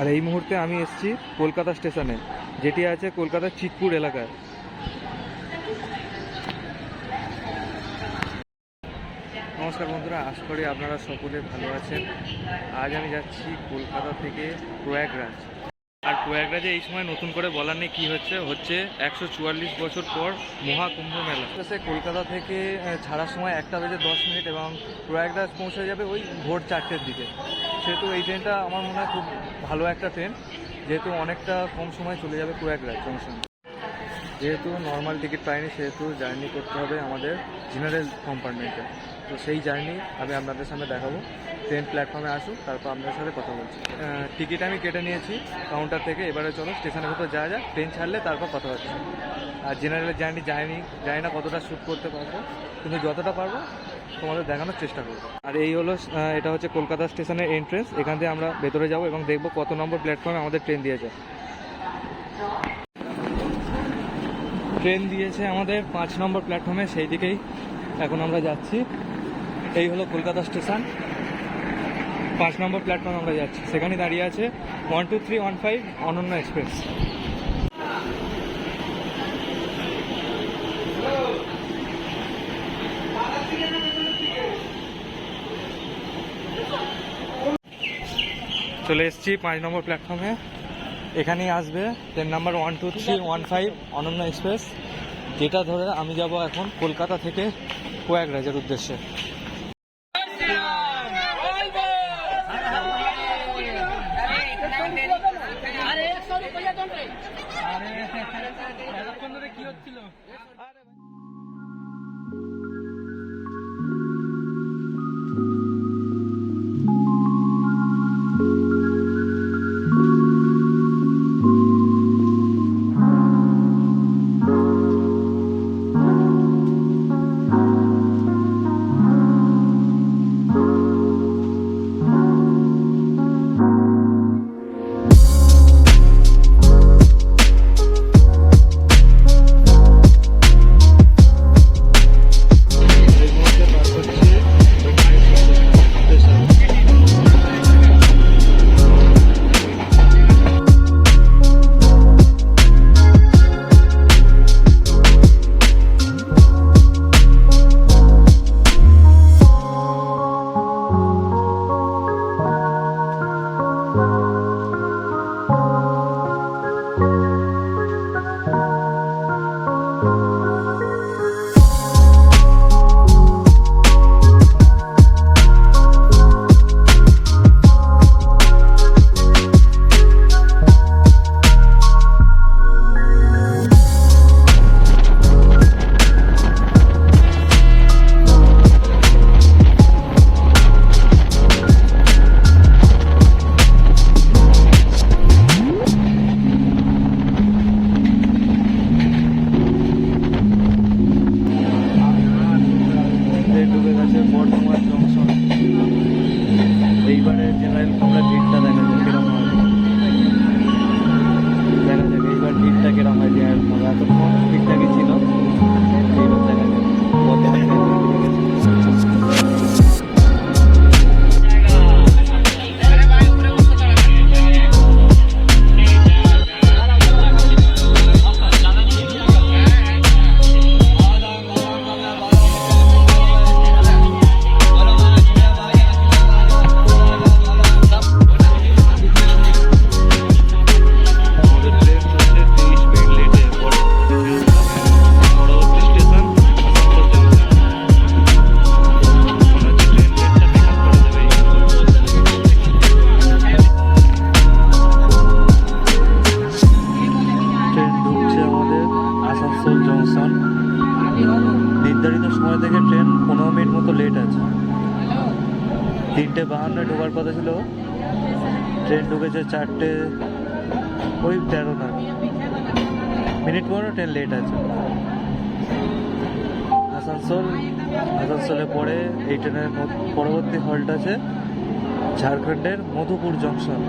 আর এই মুহূর্তে আমি এসেছি কলকাতা স্টেশনে, যেটি আছে কলকাতার চিতপুর এলাকায়। নমস্কার বন্ধুরা, আশা করি আপনারা সকলে ভালো আছেন। আজ আমি যাচ্ছি কলকাতা থেকে প্রয়াগরাজ। আর প্রয়াগরাজে এই সময় নতুন করে বলার নেই কী হচ্ছে হচ্ছে একশো চুয়াল্লিশ বছর পর মহাকুম্ভ মেলা। সে কলকাতা থেকে ছাড়ার সময় একটা বেজে দশ মিনিট এবং প্রয়াগরাজ পৌঁছে যাবে ওই ভোর চারটের দিকে। সেহেতু এই ট্রেনটা আমার মনে হয় খুব ভালো একটা ট্রেন যেহেতু অনেকটা কম সময় চলে যাবে প্রয়াগরাজ জংশন যেহেতু নর্মাল টিকিট পাইনি, সেহেতু জার্নি করতে হবে আমাদের জেনারেল কম্পার্টমেন্টে তো সেই জার্নি আমি আপনাদের সামনে দেখাবো। ট্রেন প্ল্যাটফর্মে আসুক, তারপর আপনাদের সাথে কথা বলছি। টিকিট আমি কেটে নিয়েছি কাউন্টার থেকে, এবারে চলো স্টেশনের ভেতর যাওয়া যাক ট্রেন ছাড়লে তারপর কথা হচ্ছে। আর জেনারেল জার্নি যায়নি জানি না কতটা শ্যুট করতে পারব, কিন্তু যতটা পারব তোমাদের দেখানোর চেষ্টা করব। আর এই হলো এটা হচ্ছে কলকাতা স্টেশনের এন্ট্রেন্স এখান থেকে আমরা ভেতরে যাব এবং দেখব কত নম্বর প্ল্যাটফর্মে আমাদের ট্রেন দিয়েছে। ট্রেন দিয়েছে আমাদের পাঁচ নম্বর প্ল্যাটফর্মে সেই দিকেই এখন আমরা যাচ্ছি। এই হলো কলকাতা স্টেশন। পাঁচ নম্বর প্ল্যাটফর্মে আমরা যাচ্ছি। সেখানে দাঁড়িয়ে আছে one two three one five Ananya express চলে এসেছি পাঁচ নম্বর প্ল্যাটফর্মে এখানেই আসবে। Train number one two three one five Ananya express যেটা ধরে আমি যাব এখন কলকাতা থেকে প্রয়াগরাজের উদ্দেশ্যে। চারটে, ওই তেরো না মিনিট পরে ট্রেন লেট আছে। আসানসোল, আসানসোলে পরে এই ট্রেনের পরবর্তী হল্ট আছে ঝাড়খণ্ডের Madhupur junction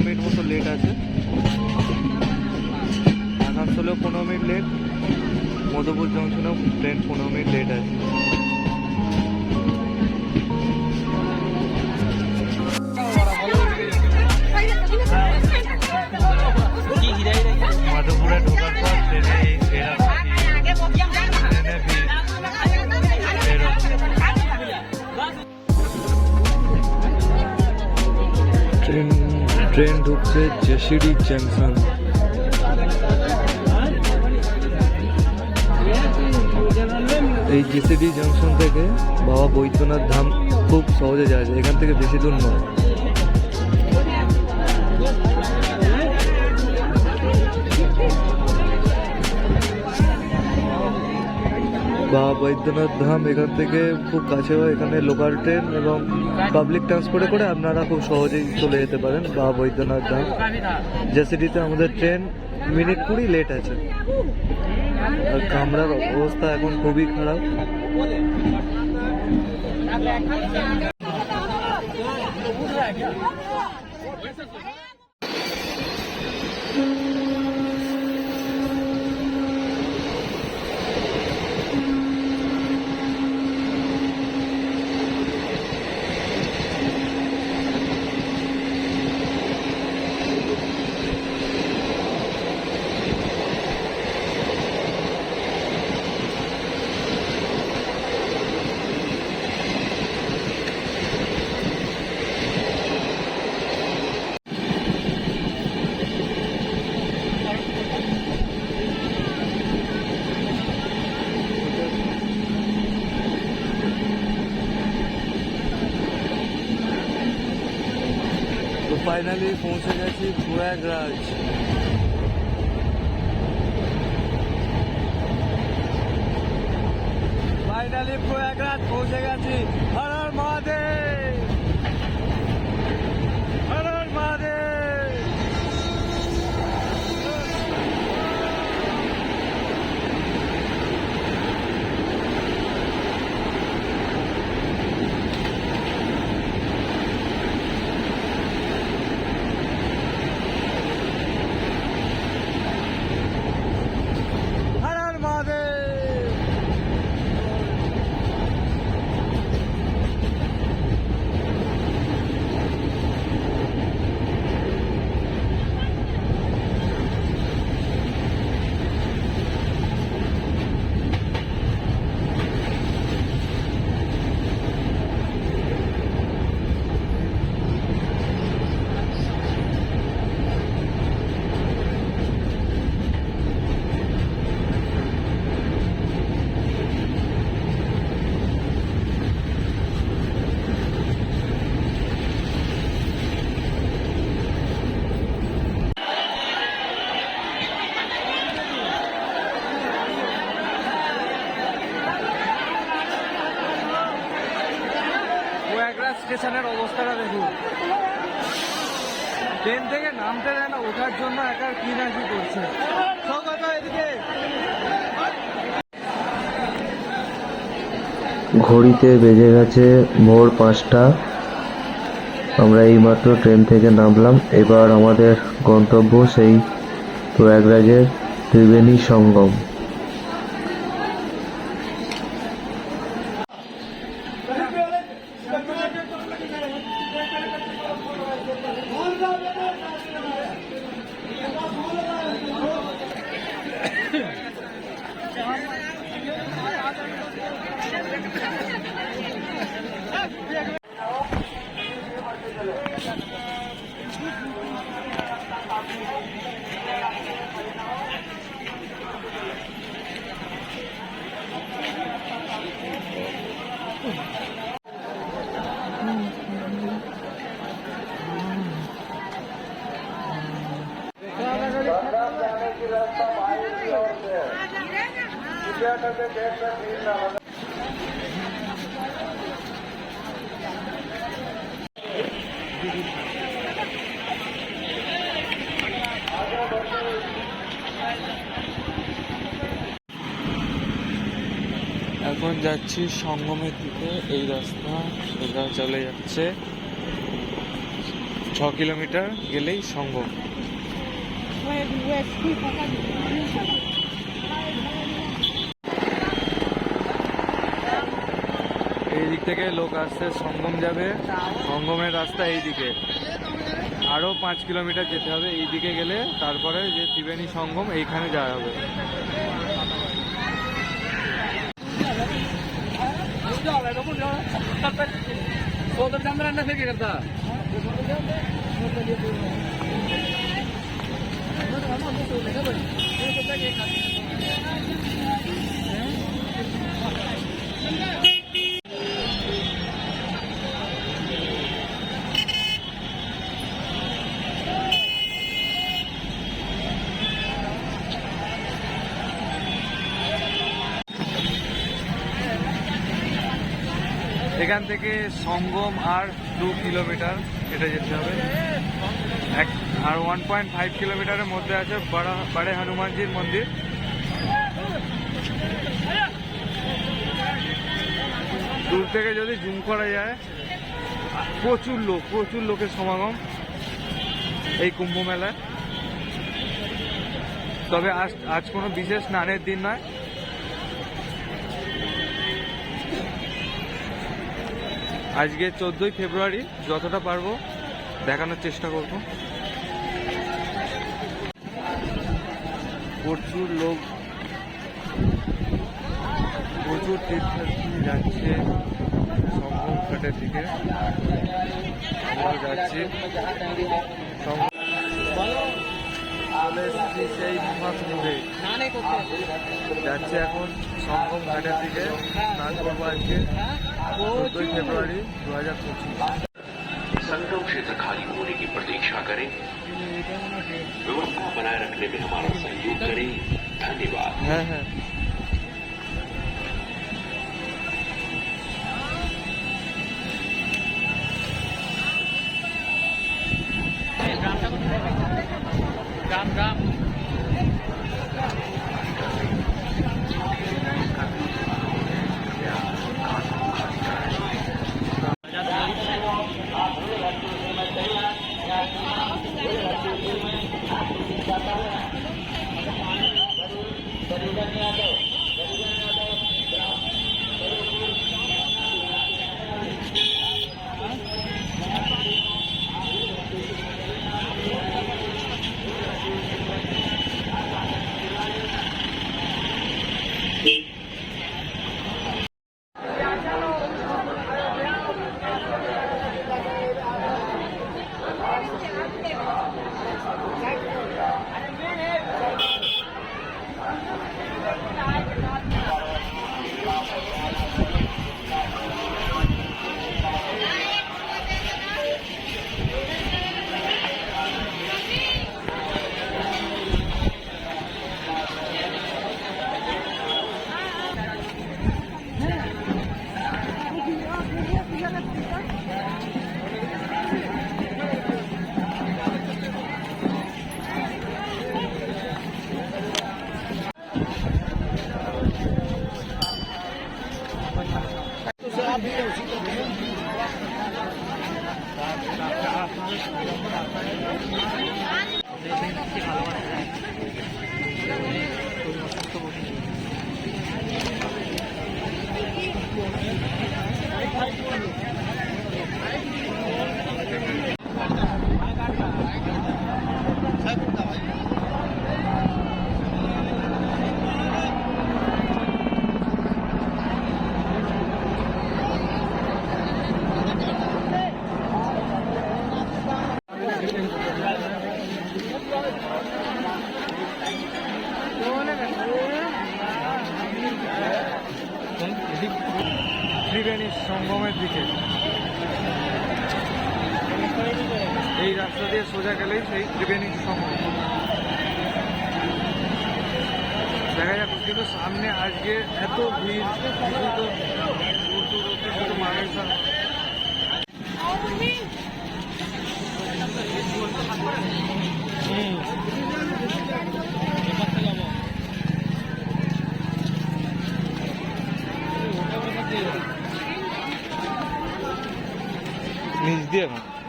train JCD junction এই জেসিডি জংশন থেকে বাবা বৈদ্যনাথ ধাম খুব সহজে যাওয়া যায়, এখান থেকে বেশি দূর নয়। বাবা বৈদ্যনাথ ধাম, এখান থেকে খুব কাছে হয় এখানে লোকাল ট্রেন এবং পাবলিক ট্রান্সপোর্টে করে আপনারা খুব সহজেই চলে যেতে পারেন বাবা বৈদ্যনাথ ধাম। জেসিডিতে আমাদের ট্রেন মিনিট কুড়ি লেট আছে। আর কামরার অবস্থা এখন খুবই খারাপ তো ফাইনালি পৌঁছে গেছি প্রয়াগরাজ ফাইনালি প্রয়াগরাজ পৌঁছে গেছি হর হর মহাদেব হর হর মহাদেব হর হর মহাদেব প্রয়াগরাজ স্টেশনের অবস্থাটা দেখুন ট্রেন থেকে নামতে দেয় না ওঠার জন্য একা কি না কি করছে এদিকে। ঘড়িতে বেজে গেছে ভোর পাঁচটা। আমরা এইমাত্র ট্রেন থেকে নামলাম। এবার আমাদের গন্তব্য সেই প্রয়াগরাজের ত্রিবেণী সঙ্গম। এখন যাচ্ছি সঙ্গমের দিকে। এই রাস্তা সোজা চলে যাচ্ছে। ছ কিলোমিটার গেলেই সঙ্গম। এই দিক থেকে লোক আসছে, সঙ্গম যাবে। সঙ্গমের রাস্তা এই দিকে আরও পাঁচ কিলোমিটার যেতে হবে। এই দিকে গেলে তারপরে যে ত্রিবেণী সঙ্গম, এইখানে যাওয়া হবে। సోదరుడు అందరూ అన్న దగ్గర కదా కదా এখান থেকে সঙ্গম আর দু কিলোমিটার এটা যেতে হবে। এক, আর ওয়ান পয়েন্ট ফাইভ কিলোমিটারের মধ্যে আছে বড়ে হনুমানজির মন্দির। দূর থেকে যদি জুম করা যায়, প্রচুর লোক, প্রচুর লোকের সমাগম এই কুম্ভ মেলায়। তবে আজ আজ কোনো বিশেষ স্নানের দিন নয়। আজকে চোদ্দোই ফেব্রুয়ারি যতটা পারব দেখানোর চেষ্টা করব। প্রচুর লোক, প্রচুর তীর্থার্থী যাচ্ছে সঙ্গম ঘাটের দিকে। আমরা যাচ্ছি। যাচ্ছে এখন সঙ্গম ঘাটের দিকে। স্নান করব আজকে। फरवरी दो हज़ार पच्चीस। संगम क्षेत्र खाली होने की प्रतीक्षा करें। व्यवस्था बनाए रखने में हमारा सहयोग करें। धन्यवाद। हाँ, हाँ। राम राम।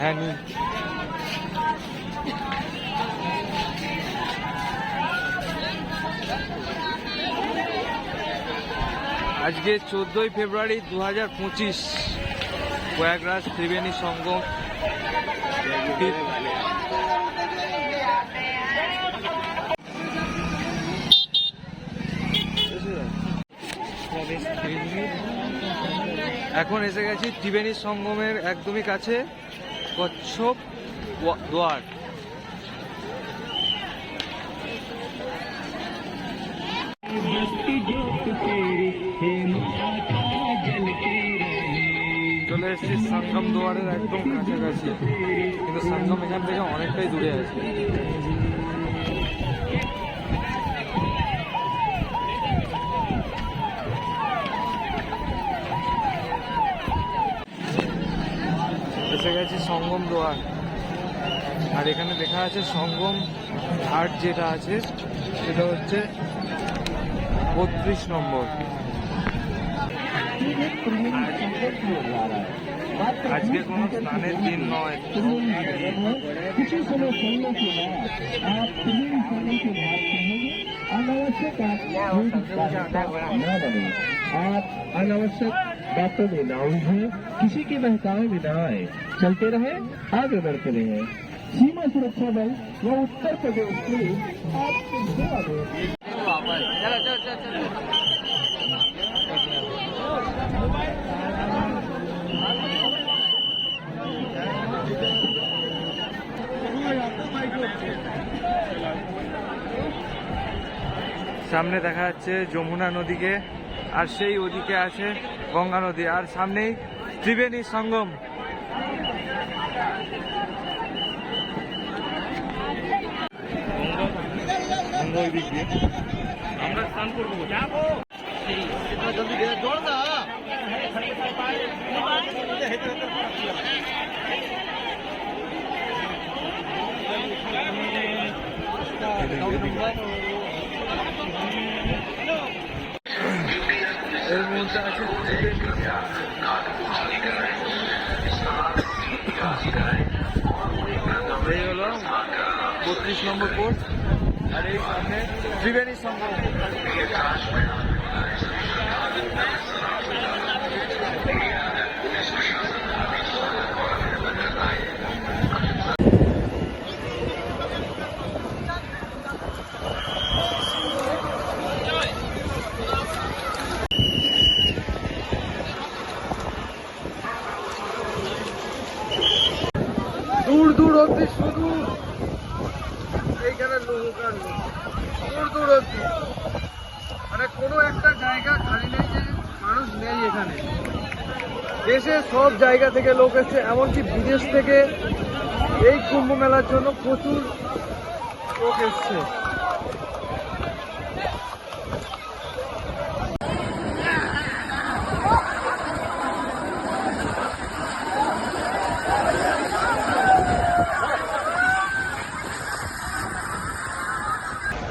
হ্যাঁ আজকে চোদ্দোই ফেব্রুয়ারি দু হাজার পঁচিশ প্রয়াগরাজ ত্রিবেণী সঙ্গম এখন এসে গেছি ত্রিবেণী সঙ্গমের একদমই কাছে। কচ্ছপ দোয়ার। চলে এসেছি সঙ্গম দুয়ারের একদম কাছাকাছি। কিন্তু সঙ্গম এখান থেকে অনেকটাই দূরে আছে। সঙ্গম দুয়ার আর এখানে লেখা আছে সঙ্গম ঘাট যেটা আছে সেটা হচ্ছে বত্রিশ নম্বর আজকে কোনো স্নানের দিন নয় কিছু समय चलने के बाद आप त्रिवेणी संगम के घाट पहुंचे अनावश्यक आप न बने आप अनावश्यक बातों में ना उलझे किसी के बहकावे में न आए चलते रहे आगे बढ़ते रहे सीमा सुरक्षा बल व उत्तर प्रदेश पुलिस आपको सेवा दे সামনে দেখা যাচ্ছে যমুনা নদীকে আর সেই ওদিকে আছে গঙ্গা নদী আর সামনেই ত্রিবেণী সঙ্গম আমরা স্নান করব এর বত্রিশ নম্বর কোর্স আর এই সামনে ত্রিবেণী সঙ্গম দূর দূর অব্দি শুধু এইখানে নৌকার লোক দূর দূর অব্দি মানে কোনো একটা জায়গা খালি নেই যে মানুষ নেই এখানে। দেশে সব জায়গা থেকে লোক এসছে, এমনকি বিদেশ থেকে এই কুম্ভ মেলার জন্য প্রচুর লোক এসছে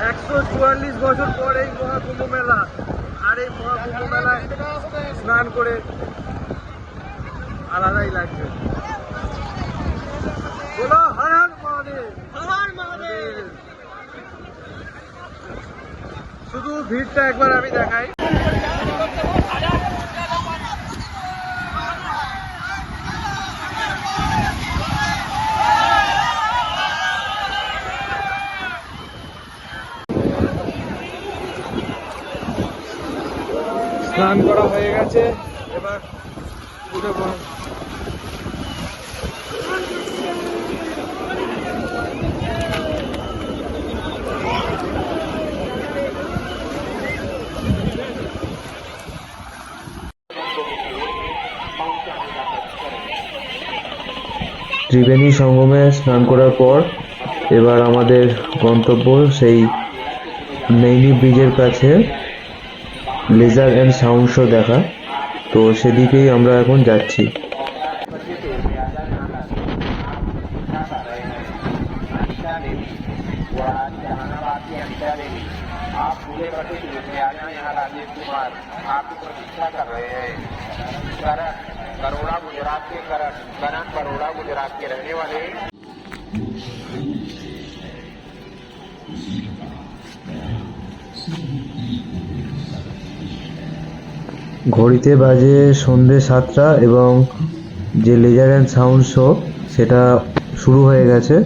একশো চুয়াল্লিশ বছর পর এই মহাকুম্ভ মেলা আর এই মহাকুম্ভ মেলায় স্নান করে আলাদাই লাগবে। বলো হর হর মহাদেব। হর মহাদেব। শুধু ভিড়টা একবার আমি দেখাই। স্নান করা হয়ে গেছে। এবার উঠে ত্রিবেণী সঙ্গমে স্নান করার পর এবার আমাদের গন্তব্য সেই নৈনি ব্রিজের কাছে। লেজার অ্যান্ড সাউন্ড শো দেখা তো সেদিকেই আমরা এখন যাচ্ছি आप पूरे करते हुए आ जाए यहाँ राजेश कुमार आपकी प्रतीक्षा कर रहे हैं करण करोड़ा गुजरात के करण करण करोड़ा गुजरात के रहने वाले ঘড়িতে বাজে সন্ধে সাতটা এবং যে লেজার অ্যান্ড সাউন্ড শো সেটা শুরু হয়ে গেছে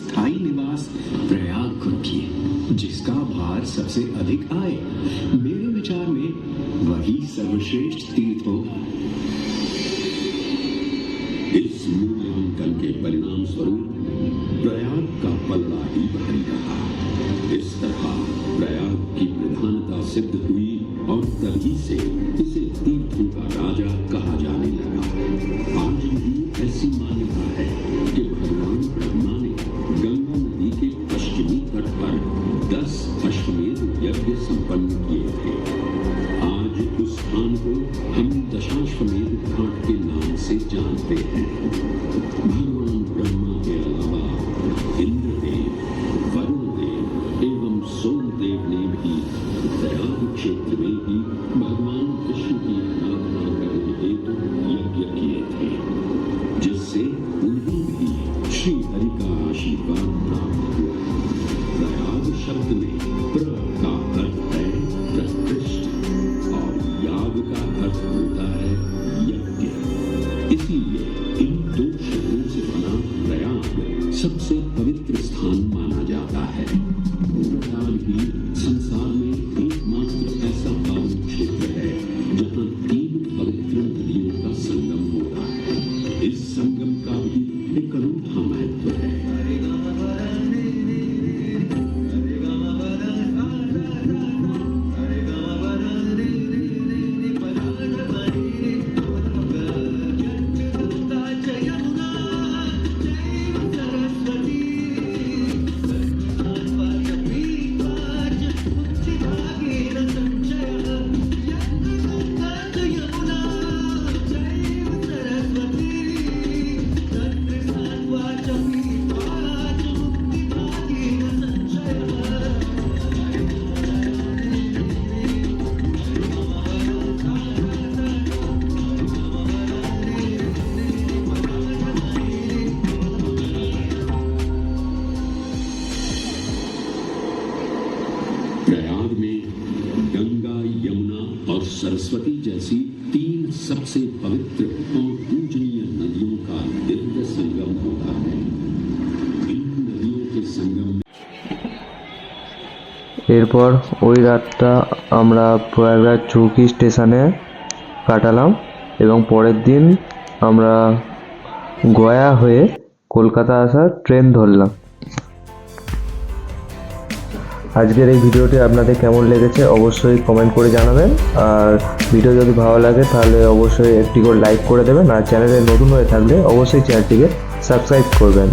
स्थायी निवास प्रयाग को रखिए जिसका भार सबसे अधिक आए मेरे विचार में वही सर्वश्रेष्ठ तीर्थ हो इस मूल्यांकन के परिणाम स्वरूप प्रयाग का पल्ला ही भारी Mustapha. D'ailleurs, qui prétend dans cette nuit homme d'Algissé. এরপর ওই রাতটা আমরা প্রয়াগরাজ চৌকি স্টেশনে কাটালাম এবং পরের দিন আমরা গয়া হয়ে কলকাতা আসার ট্রেন ধরলাম। আজকের এই ভিডিওটি আপনাদের কেমন লেগেছে অবশ্যই কমেন্ট করে জানাবেন। আর ভিডিও যদি ভালো লাগে তাহলে অবশ্যই একটি করে লাইক করে দেবেন। আর চ্যানেলে নতুন হয়ে থাকলে অবশ্যই চ্যানেলটিকে সাবস্ক্রাইব করবেন।